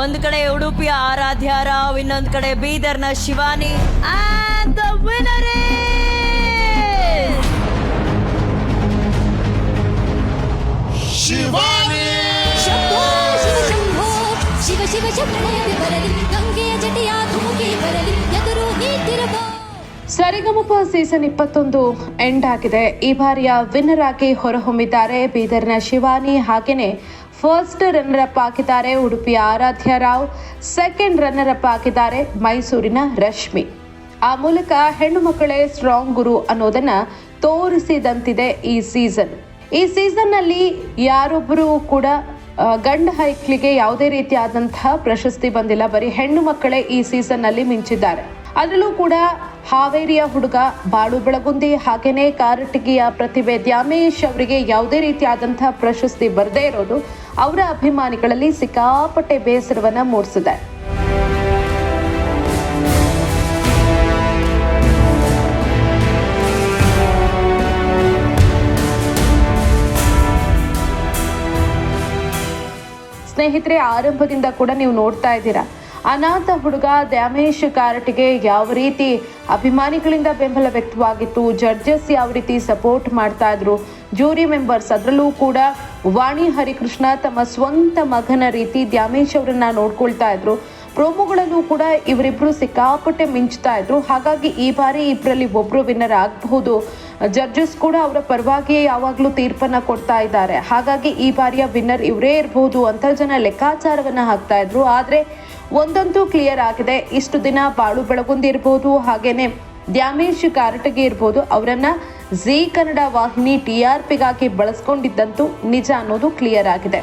ಒಂದ್ ಕಡೆ ಉಡುಪಿಯ ಆರಾಧ್ಯ ರಾವ್ ಇನ್ನೊಂದ್ ಕಡೆ ಬೀದರ್ನ Shivani. And the winner Shivani! Shambho Shiva Shambho. Shiva ಬರಲಿ. ಗಂಗೆಯ ಜಟೆಯ ಧುಮುಕಿ ಬರಲಿ. ಎದುರು ನೀತಿರಬೋ. ಸರಿಗಮಪ ಸೀಸನ್ ಇಪ್ಪತ್ತೊಂದು ಎಂಡ್ ಆಗಿದೆ. ಈ ಬಾರಿಯ ವಿನ್ನರ್ ಆಗಿ ಹೊರಹೊಮ್ಮಿದ್ದಾರೆ ಬೀದರ್ನ ಶಿವಾನಿ. ಹಾಗೆಯೇ ಫಸ್ಟ್ ರನ್ನರ್ ಅಪ್ ಆಗಿದ್ದಾರೆ ಉಡುಪಿಯ Aradhya Rao second runner up ಆಗಿದ್ದಾರೆ ಮೈಸೂರಿನ ರಶ್ಮಿ. ಆ ಮೂಲಕ ಹೆಣ್ಣು ಮಕ್ಕಳೇ ಸ್ಟ್ರಾಂಗ್ ಗುರು ಅನ್ನೋದನ್ನ ತೋರಿಸಿದಂತಿದೆ ಈ ಸೀಸನ್ ಈ ಸೀಸನ್ನಲ್ಲಿ ಯಾರೊಬ್ಬರು ಕೂಡ ಗಂಡ ಹೈಕ್ಲಿಗೆ ಯಾವುದೇ ರೀತಿಯಾದಂತಹ ಪ್ರಶಸ್ತಿ ಬಂದಿಲ್ಲ. ಬರೀ ಹೆಣ್ಣು ಮಕ್ಕಳೇ ಈ ಸೀಸನ್ನಲ್ಲಿ ಮಿಂಚಿದ್ದಾರೆ. ಅದರಲ್ಲೂ ಕೂಡ ಹಾವೇರಿಯ ಹುಡುಗ ಬಾಳು ಬೆಳಗುಂದಿ ಹಾಗೇನೆ ಕಾರಟಗಿಯ ಪ್ರತಿಭೆ ದ್ಯಾಮೇಶ್ ಅವರಿಗೆ ಯಾವುದೇ ರೀತಿಯಾದಂತಹ ಪ್ರಶಸ್ತಿ ಬರದೇ ಇರೋದು ಅವರ ಅಭಿಮಾನಿಗಳಲ್ಲಿ ಸಿಕ್ಕಾಪಟ್ಟೆ ಬೇಸರವನ್ನ ಮೂಡಿಸಿದೆ. ಸ್ನೇಹಿತರೆ ಆರಂಭದಿಂದ ಕೂಡ ನೀವು ನೋಡ್ತಾ ಇದ್ದೀರಾ? ಅನಾಥ ಹುಡುಗ ದ್ಯಾಮೇಶ್ ಕಾರಟಿಗೆ ಯಾವ ರೀತಿ ಅಭಿಮಾನಿಗಳಿಂದ ಬೆಂಬಲ ವ್ಯಕ್ತವಾಗಿತ್ತು? ಜಡ್ಜಸ್ ಯಾವ ರೀತಿ ಸಪೋರ್ಟ್ ಮಾಡ್ತಾ ಇದ್ರು? ಜೂರಿ ಮೆಂಬರ್ಸ್, ಅದರಲ್ಲೂ ಕೂಡ ವಾಣಿ ಹರಿಕೃಷ್ಣ ತಮ್ಮ ಸ್ವಂತ ಮಗನ ರೀತಿ ದ್ಯಾಮೇಶ್ ಅವರನ್ನ ನೋಡ್ಕೊಳ್ತಾ ಇದ್ರು. ಪ್ರೋಮೋಗಳಲ್ಲೂ ಕೂಡ ಇವರಿಬ್ರು ಸಿಕ್ಕಾಪಟ್ಟೆ ಮಿಂಚ್ತಾ ಇದ್ರು. ಹಾಗಾಗಿ ಈ ಬಾರಿ ಇಬ್ಬರಲ್ಲಿ ಒಬ್ಬರು ವಿನ್ನರ್ ಆಗಬಹುದು. ಜಡ್ಜಸ್ ಕೂಡ ಅವರ ಪರವಾಗಿಯೇ ಯಾವಾಗಲೂ ತೀರ್ಪನ್ನ ಕೊಡ್ತಾ ಇದ್ದಾರೆ. ಹಾಗಾಗಿ ಈ ಬಾರಿಯ ವಿನ್ನರ್ ಇವರೇ ಇರಬಹುದು ಅಂತ ಜನ ಲೆಕ್ಕಾಚಾರವನ್ನ ಹಾಕ್ತಾ ಇದ್ರು. ಆದ್ರೆ ಒಂದಂತೂ ಕ್ಲಿಯರ್ ಆಗಿದೆ. ಇಷ್ಟು ದಿನ ಬಾಳು ಬೆಳಗುಂದಿರ್ಬೋದು, ಹಾಗೇನೆ ದ್ಯಾಮೇಶ್ ಕಾರಟಗಿ ಇರ್ಬೋದು, ಅವರನ್ನ ಜಿ ಕನ್ನಡ ವಾಹಿನಿ ಟಿ ಆರ್ ಪಿಗಾಗಿ ಬಳಸ್ಕೊಂಡಿದ್ದಂತೂ ನಿಜ ಅನ್ನೋದು ಕ್ಲಿಯರ್ ಆಗಿದೆ.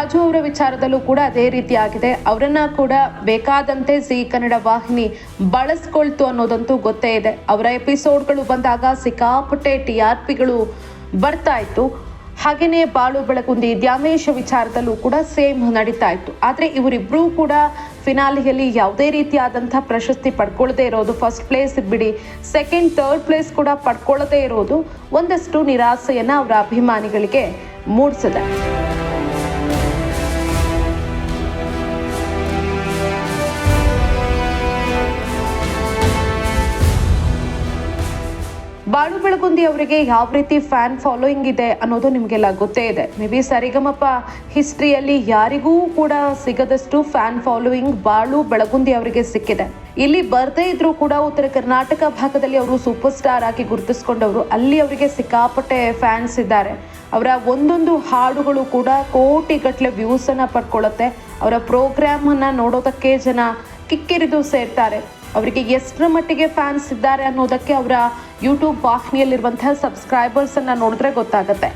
ರಾಜು ಅವರ ವಿಚಾರದಲ್ಲೂ ಕೂಡ ಅದೇ ರೀತಿಯಾಗಿದೆ. ಅವರನ್ನ ಕೂಡ ಬೇಕಾದಂತೆ ಸಿ ಕನ್ನಡ ವಾಹಿನಿ ಬಳಸ್ಕೊಳ್ತು ಅನ್ನೋದಂತೂ ಗೊತ್ತೇ ಇದೆ. ಅವರ ಎಪಿಸೋಡ್ಗಳು ಬಂದಾಗ ಸಿಕ್ಕಾಪಟ್ಟೆ ಟಿ ಆರ್ ಪಿಗಳು ಬರ್ತಾ ಇತ್ತು. ಹಾಗೆಯೇ ಬಾಳು ಬೆಳಗುಂದಿ ದ್ಯಾಮೇಶ ವಿಚಾರದಲ್ಲೂ ಕೂಡ ಸೇಮ್ ನಡೀತಾ ಇತ್ತು. ಆದರೆ ಇವರಿಬ್ಬರೂ ಕೂಡ ಫಿನಾಲಿಯಲ್ಲಿ ಯಾವುದೇ ರೀತಿಯಾದಂಥ ಪ್ರಶಸ್ತಿ ಪಡ್ಕೊಳ್ಳದೇ ಇರೋದು ಫಸ್ಟ್ ಪ್ಲೇಸ್ ಬಿಡಿ ಸೆಕೆಂಡ್ ಥರ್ಡ್ ಪ್ಲೇಸ್ ಕೂಡ ಪಡ್ಕೊಳ್ಳದೇ ಇರೋದು ಒಂದಷ್ಟು ನಿರಾಸೆಯನ್ನು ಅವರ ಅಭಿಮಾನಿಗಳಿಗೆ ಮೂಡಿಸಿದೆ. ಬೆಳಗುಂದಿ ಅವರಿಗೆ ಯಾವ ರೀತಿ ಫ್ಯಾನ್ ಫಾಲೋಯಿಂಗ್ ಇದೆ ಅನ್ನೋದು ನಿಮಗೆಲ್ಲ ಗೊತ್ತೇ ಇದೆ. ಮೇ ಬಿ ಸರಿಗಮಪ ಹಿಸ್ಟ್ರಿಯಲ್ಲಿ ಯಾರಿಗೂ ಕೂಡ ಸಿಗದಷ್ಟು ಫ್ಯಾನ್ ಫಾಲೋಯಿಂಗ್ ಬಾಳು ಬೆಳಗುಂದಿ ಅವರಿಗೆ ಸಿಕ್ಕಿದೆ. ಇಲ್ಲಿ ಬರದೇ ಇದ್ರೂ ಕೂಡ ಉತ್ತರ ಕರ್ನಾಟಕ ಭಾಗದಲ್ಲಿ ಅವರು ಸೂಪರ್ ಸ್ಟಾರ್ ಆಗಿ ಗುರುತಿಸ್ಕೊಂಡವರು. ಅಲ್ಲಿ ಅವರಿಗೆ ಸಿಕ್ಕಾಪಟ್ಟೆ ಫ್ಯಾನ್ಸ್ ಇದ್ದಾರೆ. ಅವರ ಒಂದೊಂದು ಹಾಡುಗಳು ಕೂಡ ಕೋಟಿಗಟ್ಟಲೆ ವ್ಯೂಸ್ ಅನ್ನ ಪಡ್ಕೊಳ್ಳುತ್ತೆ. ಅವರ ಪ್ರೋಗ್ರಾಮ್ ಅನ್ನ ನೋಡೋದಕ್ಕೆ ಜನ ಕಿಕ್ಕಿರಿದು ಸೇರ್ತಾರೆ. ಅವರಿಗೆ ಎಷ್ಟರ ಮಟ್ಟಿಗೆ ಫ್ಯಾನ್ಸ್ ಇದ್ದಾರೆ ಅನ್ನೋದಕ್ಕೆ ಅವರ ಯೂಟ್ಯೂಬ್ ವಾಹಿನಿಯಲ್ಲಿರುವಂತಹ ಸಬ್ಸ್ಕ್ರೈಬರ್ಸ್ ಅನ್ನ ನೋಡಿದ್ರೆ ಗೊತ್ತಾಗುತ್ತೆ.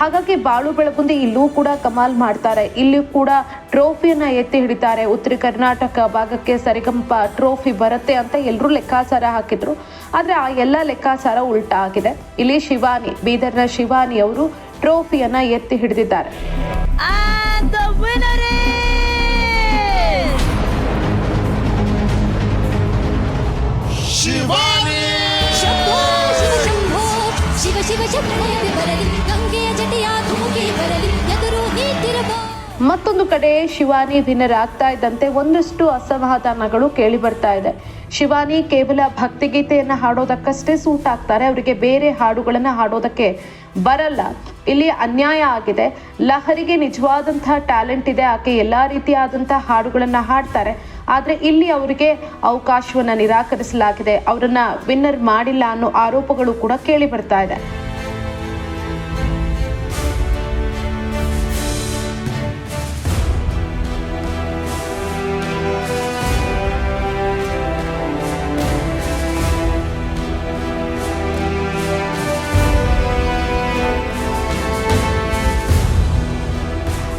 ಹಾಗಾಗಿ ಬಾಳು ಬೆಳಗುಂದಿ ಇಲ್ಲೂ ಕೂಡ ಕಮಾಲ್ ಮಾಡ್ತಾರೆ. ಇಲ್ಲಿ ಕೂಡ ಟ್ರೋಫಿಯನ್ನ ಎತ್ತಿ ಹಿಡಿತಾರೆ. ಉತ್ತರ ಕರ್ನಾಟಕ ಭಾಗಕ್ಕೆ ಸರಿಗಂಪ ಟ್ರೋಫಿ ಬರುತ್ತೆ ಅಂತ ಎಲ್ಲರೂ ಲೆಕ್ಕಾಚಾರ ಹಾಕಿದ್ರು. ಆದರೆ ಆ ಎಲ್ಲ ಲೆಕ್ಕಾಚಾರ ಉಲ್ಟಾ ಆಗಿದೆ. ಇಲ್ಲಿ ಶಿವಾನಿ, ಬೀದರ್ನ ಶಿವಾನಿ ಅವರು ಟ್ರೋಫಿಯನ್ನ ಎತ್ತಿ ಹಿಡಿದಿದ್ದಾರೆ. ಮತ್ತೊಂದು ಕಡೆ ಶಿವಾನಿ ವಿನ್ನರ್ ಆಗ್ತಾ ಇದ್ದಂತೆ ಒಂದಷ್ಟು ಅಸಮಾಧಾನಗಳು ಕೇಳಿ ಬರ್ತಾ ಇದೆ. ಶಿವಾನಿ ಕೇವಲ ಭಕ್ತಿಗೀತೆಯನ್ನು ಹಾಡೋದಕ್ಕಷ್ಟೇ ಸೂಟ್ ಆಗ್ತಾರೆ ಅವರಿಗೆ ಬೇರೆ ಹಾಡುಗಳನ್ನು ಹಾಡೋದಕ್ಕೆ ಬರಲ್ಲ. ಇಲ್ಲಿ ಅನ್ಯಾಯ ಆಗಿದೆ. ಲಹರಿಗೆ ನಿಜವಾದಂತಹ ಟ್ಯಾಲೆಂಟ್ ಇದೆ, ಆಕೆ ಎಲ್ಲಾ ರೀತಿಯಾದಂತಹ ಹಾಡುಗಳನ್ನು ಹಾಡ್ತಾರೆ. ಆದರೆ ಇಲ್ಲಿ ಅವರಿಗೆ ಅವಕಾಶವನ್ನ ನಿರಾಕರಿಸಲಾಗಿದೆ. ಅವರನ್ನು ವಿನ್ನರ್ ಮಾಡಿಲ್ಲ ಅನ್ನೋ ಆರೋಪಗಳು ಕೂಡ ಕೇಳಿ ಬರ್ತಾ ಇದೆ.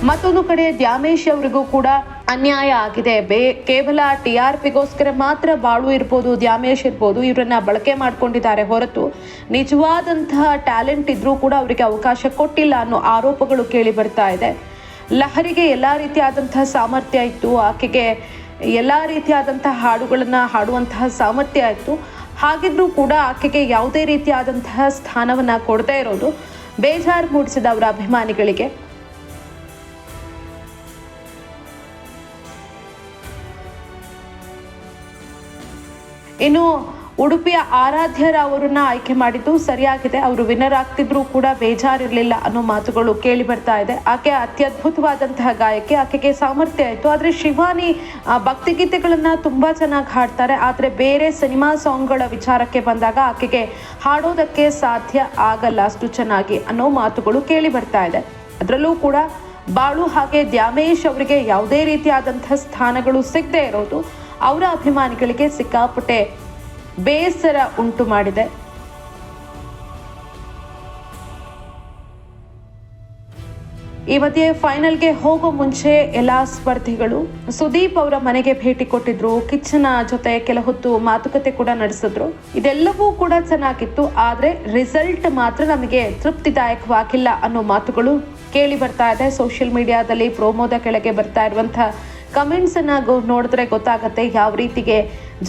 ಮತ್ತೊಂದು ಕಡೆ ದ್ಯಾಮೇಶ್ ಅವರಿಗೂ ಕೂಡ ಅನ್ಯಾಯ ಆಗಿದೆ. ಬೇ, ಕೇವಲ ಟಿ ಆರ್ ಪಿಗೋಸ್ಕರ ಮಾತ್ರ ಬಾಳು ಇರ್ಬೋದು, ದ್ಯಾಮೇಶ್ ಇರ್ಬೋದು, ಇವರನ್ನ ಬಳಕೆ ಮಾಡ್ಕೊಂಡಿದ್ದಾರೆ ಹೊರತು ನಿಜವಾದಂತಹ ಟ್ಯಾಲೆಂಟ್ ಇದ್ರೂ ಕೂಡ ಅವರಿಗೆ ಅವಕಾಶ ಕೊಟ್ಟಿಲ್ಲ ಅನ್ನೋ ಆರೋಪಗಳು ಕೇಳಿ ಬರ್ತಾ ಇದೆ. ಲಹರಿಗೆ ಎಲ್ಲ ರೀತಿಯಾದಂತಹ ಸಾಮರ್ಥ್ಯ ಇತ್ತು, ಆಕೆಗೆ ಎಲ್ಲ ರೀತಿಯಾದಂತಹ ಹಾಡುಗಳನ್ನು ಹಾಡುವಂತಹ ಸಾಮರ್ಥ್ಯ ಇತ್ತು. ಹಾಗಿದ್ರೂ ಕೂಡ ಆಕೆಗೆ ಯಾವುದೇ ರೀತಿಯಾದಂತಹ ಸ್ಥಾನವನ್ನು ಕೊಡದೇ ಇರೋದು ಬೇಜಾರು ಮೂಡಿಸಿದ ಅವರ ಅಭಿಮಾನಿಗಳಿಗೆ. ಇನ್ನು ಉಡುಪಿಯ ಆರಾಧ್ಯರ ಅವರನ್ನ ಆಯ್ಕೆ ಮಾಡಿದ್ದು ಸರಿಯಾಗಿದೆ. ಅವರು ವಿನ್ನರ್ ಆಗ್ತಿದ್ರು ಕೂಡ ಬೇಜಾರಿರಲಿಲ್ಲ ಅನ್ನೋ ಮಾತುಗಳು ಕೇಳಿ ಬರ್ತಾ ಇದೆ. ಆಕೆ ಅತ್ಯದ್ಭುತವಾದಂತಹ ಗಾಯಕಿ ಆಕೆಗೆ ಸಾಮರ್ಥ್ಯ ಆಯಿತು ಆದರೆ ಶಿವಾನಿ ಭಕ್ತಿಗೀತೆಗಳನ್ನು ತುಂಬಾ ಚೆನ್ನಾಗಿ ಹಾಡ್ತಾರೆ. ಆದರೆ ಬೇರೆ ಸಿನಿಮಾ ಸಾಂಗ್ಗಳ ವಿಚಾರಕ್ಕೆ ಬಂದಾಗ ಆಕೆಗೆ ಹಾಡೋದಕ್ಕೆ ಸಾಧ್ಯ ಆಗಲ್ಲ ಅಷ್ಟು ಚೆನ್ನಾಗಿ ಅನ್ನೋ ಮಾತುಗಳು ಕೇಳಿ ಬರ್ತಾ ಇದೆ. ಅದರಲ್ಲೂ ಕೂಡ ಬಾಳು ಹಾಗೆ ದ್ಯಾಮೇಶ್ ಅವರಿಗೆ ಯಾವುದೇ ರೀತಿಯಾದಂಥ ಸ್ಥಾನಗಳು ಸಿಗದೆ ಇರೋದು. ಅವರ ಅಭಿಮಾನಿಗಳಿಗೆ ಸಿಕ್ಕಾಪಟ್ಟೆ ಬೇಸರ ಉಂಟು ಮಾಡಿದೆ. ಈ ಮಧ್ಯೆ ಫೈನಲ್ಗೆ ಹೋಗೋ ಮುಂಚೆ ಎಲ್ಲಾ ಸ್ಪರ್ಧಿಗಳು, ಸುದೀಪ್ ಅವರ ಮನೆಗೆ ಭೇಟಿ ಕೊಟ್ಟಿದ್ರು ಕಿಚ್ಚನ ಜೊತೆ ಕೆಲ ಹೊತ್ತು ಮಾತುಕತೆ ಕೂಡ ನಡೆಸಿದ್ರು. ಇದೆಲ್ಲವೂ ಕೂಡ ಚೆನ್ನಾಗಿತ್ತು, ಆದರೆ ರಿಸಲ್ಟ್ ಮಾತ್ರ ನಮಗೆ ತೃಪ್ತಿದಾಯಕವಾಗಿಲ್ಲ ಅನ್ನೋ ಮಾತುಗಳು ಕೇಳಿ ಬರ್ತಾ ಇದೆ. ಸೋಷಿಯಲ್ ಮೀಡಿಯಾದಲ್ಲಿ ಪ್ರೋಮೋದ ಕೆಳಗೆ ಬರ್ತಾ ಇರುವಂತಹ ಕಮೆಂಟ್ಸ್ ಅನ್ನ ನೋಡಿದ್ರೆ ಗೊತ್ತಾಗುತ್ತೆ ಯಾವ ರೀತಿಗೆ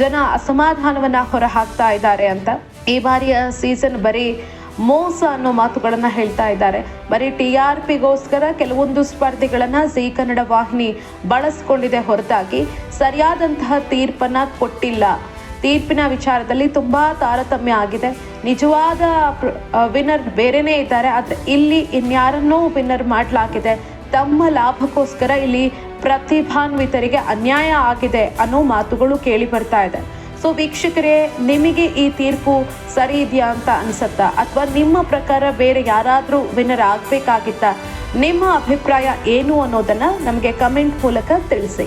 ಜನ ಅಸಮಾಧಾನವನ್ನ ಹೊರ ಹಾಕ್ತಾ ಇದ್ದಾರೆ ಅಂತ. ಈ ಬಾರಿಯ ಸೀಸನ್ ಬರೀ ಮೋಸ ಅನ್ನೋ ಮಾತುಗಳನ್ನ ಹೇಳ್ತಾ ಇದ್ದಾರೆ. ಬರೀ ಟಿ ಆರ್ ಪಿಗೋಸ್ಕರ ಕೆಲವೊಂದು ಸ್ಪರ್ಧಿಗಳನ್ನ ಜಿ ಕನ್ನಡ ವಾಹಿನಿ ಬಳಸ್ಕೊಂಡಿದೆ ಹೊರತಾಗಿ. ಸರಿಯಾದಂತಹ ತೀರ್ಪನ್ನ ಕೊಟ್ಟಿಲ್ಲ. ತೀರ್ಪಿನ ವಿಚಾರದಲ್ಲಿ ತುಂಬಾ ತಾರತಮ್ಯ ಆಗಿದೆ. ನಿಜವಾದ ವಿನ್ನರ್ ಬೇರೆನೇ ಇದ್ದಾರೆ. ಆದ್ರೆ ಇಲ್ಲಿ ಇನ್ಯಾರನ್ನೂ ವಿನ್ನರ್ ಮಾಡಲಾಗಿದೆ. ತಮ್ಮ ಲಾಭಕ್ಕೋಸ್ಕರ ಇಲ್ಲಿ ಪ್ರತಿಭಾನ್ವಿತರಿಗೆ ಅನ್ಯಾಯ ಆಗಿದೆ ಅನ್ನೋ ಮಾತುಗಳು ಕೇಳಿ ಬರ್ತಾ ಇದೆ. ಸೊ ವೀಕ್ಷಕರೇ, ನಿಮಗೆ ಈ ತೀರ್ಪು ಸರಿ ಇದೆಯಾ ಅಂತ ಅನ್ಸತ್ತಾ? ಅಥವಾ ನಿಮ್ಮ ಪ್ರಕಾರ ಬೇರೆ ಯಾರಾದರೂ ವಿನ್ನರ್ ಆಗಬೇಕಾಗಿತ್ತಾ? ನಿಮ್ಮ ಅಭಿಪ್ರಾಯ ಏನು ಅನ್ನೋದನ್ನು ನಮಗೆ ಕಮೆಂಟ್ ಮೂಲಕ ತಿಳಿಸಿ.